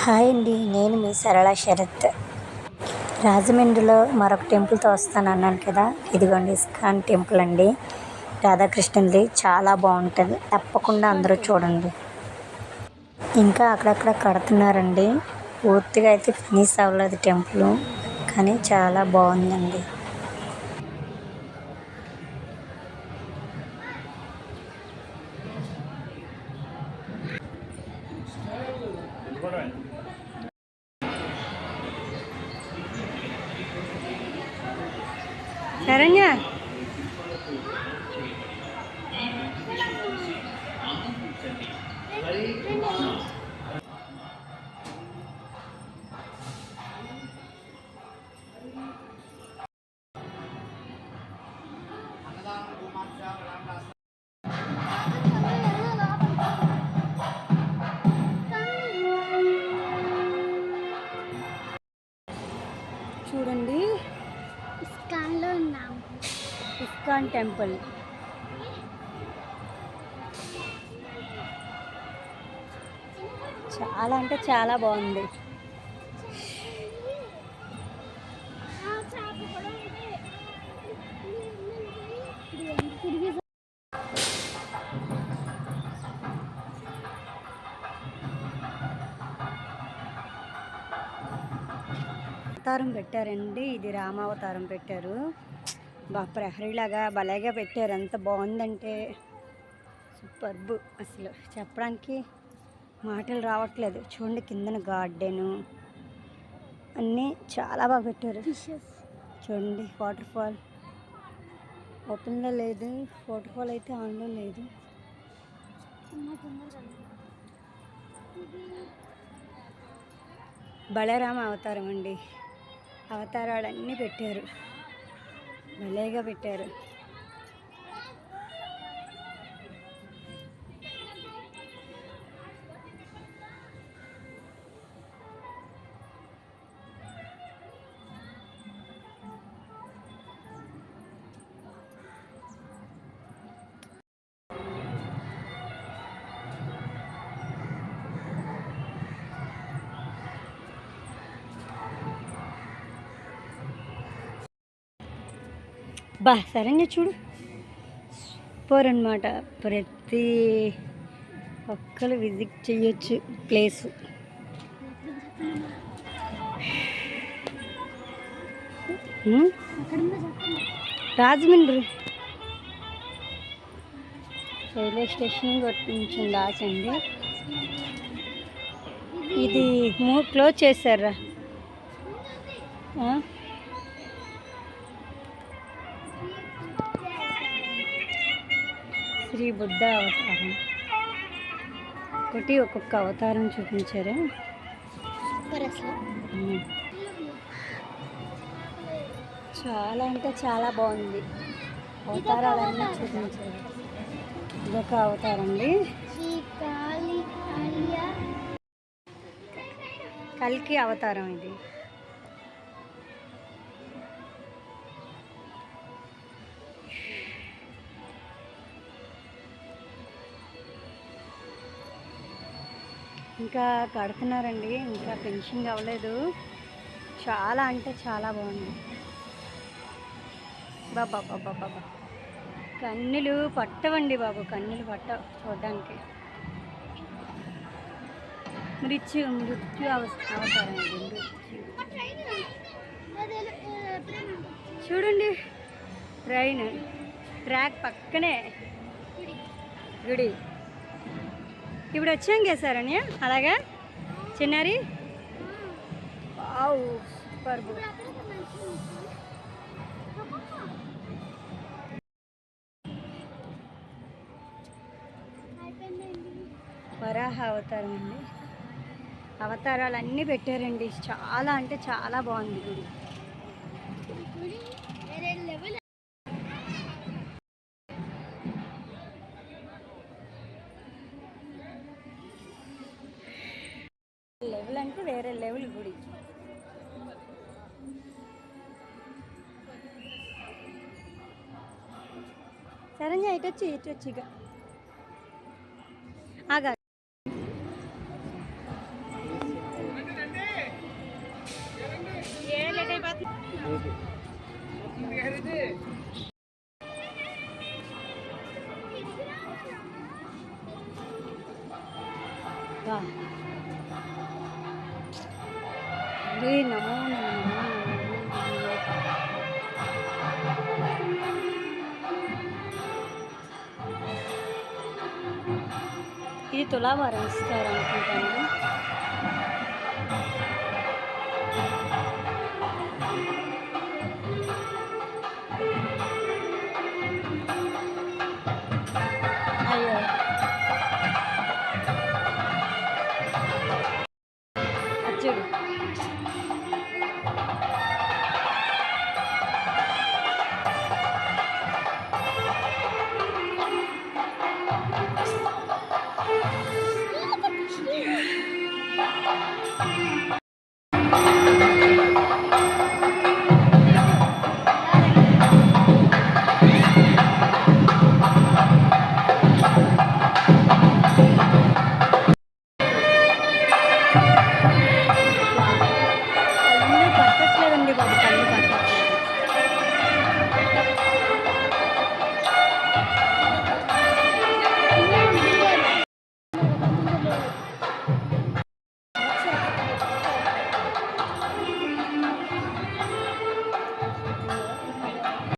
Hi అండి నేను మీ సరళ శరత్. రాజమండ్రిలో మరొక టెంపుల్తో వస్తాను అన్నాను కదా ఇదిగోండి ఇస్కాన్ టెంపుల్ అండి. రాధాకృష్ణుది చాలా బాగుంటుంది తప్పకుండా అందరూ చూడండి. ఇంకా అక్కడక్కడ కడుతున్నారండి పూర్తిగా అయితే ఫినిష్ అవ్వలేదు టెంపుల్ కానీ చాలా బాగుందండి. శరణ్య చూడండి. ఇస్కాన్లో ఉన్నాము. ISKCON temple. చాలా అంటే చాలా బాగుంది. తిరిగి అవతారం పెట్టారండి. ఇది రామావతారం పెట్టారు. బా ప్రహరీలాగా భలేగా పెట్టారు. ఎంత బాగుందంటే సూపర్బ్ అసలు. చెప్పడానికి మాటలు రావట్లేదు. చూడండి కిందన గార్డెను. అన్నీ చాలా బాగా పెట్టారు. చూడండి వాటర్ ఫాల్ ఓపెన్లో లేదు. వాటర్ ఫాల్ అయితే ఆన్లో లేదు. బలరామ అవతారం అండి. అవతారాలన్నీ పెట్టారు. భలేగా పెట్టారు. బా సరంగా చూడు. సూపర్ అనమాట ప్రతి ఒక్కరు విజిట్ చేయొచ్చు ప్లేస్. రాజమండ్రి. రైల్వే స్టేషన్ కొంచెం దాచండి ఇది మూ క్లోజ్ చేశారా? శ్రీ బుద్ధ అవతారం. ఒకటి ఒక్కొక్క అవతారం చూపించారు. చాలా అంటే చాలా బాగుంది. అవతారాలన్నీ చూపించారు. ఇదొక అవతారం అండి. కల్కి అవతారం ఇది. ఇంకా కడుతున్నారండి ఇంకా ఫినిషింగ్ అవ్వలేదు. చాలా అంటే చాలా బాగుంది. బాబా బాబా బాబా కన్నులు పట్టవండి బాబు కన్నులు పట్ట చూడడానికి. మృత్యు మృత్యు అవ- మృత్యు. చూడండి ట్రైన్ ట్రాక్ పక్కనే. గుడి. ఇప్పుడు వచ్చాం కేసారని అలాగా? చిన్నారి? సూపర్ వరాహ అవతారం అండి. అవతారాలన్నీ పెట్టారండి. చాలా అంటే చాలా బాగుంది. గుడి చూడడానికి వేరే లెవెల్ గుడి సరే ఇటు వచ్చి ఇటు వచ్చి ఇక ఆగా వాహ్ రే నమో నమో నమో నమో. ఇది తులాభారం ఇస్తారు అనుకుంటాను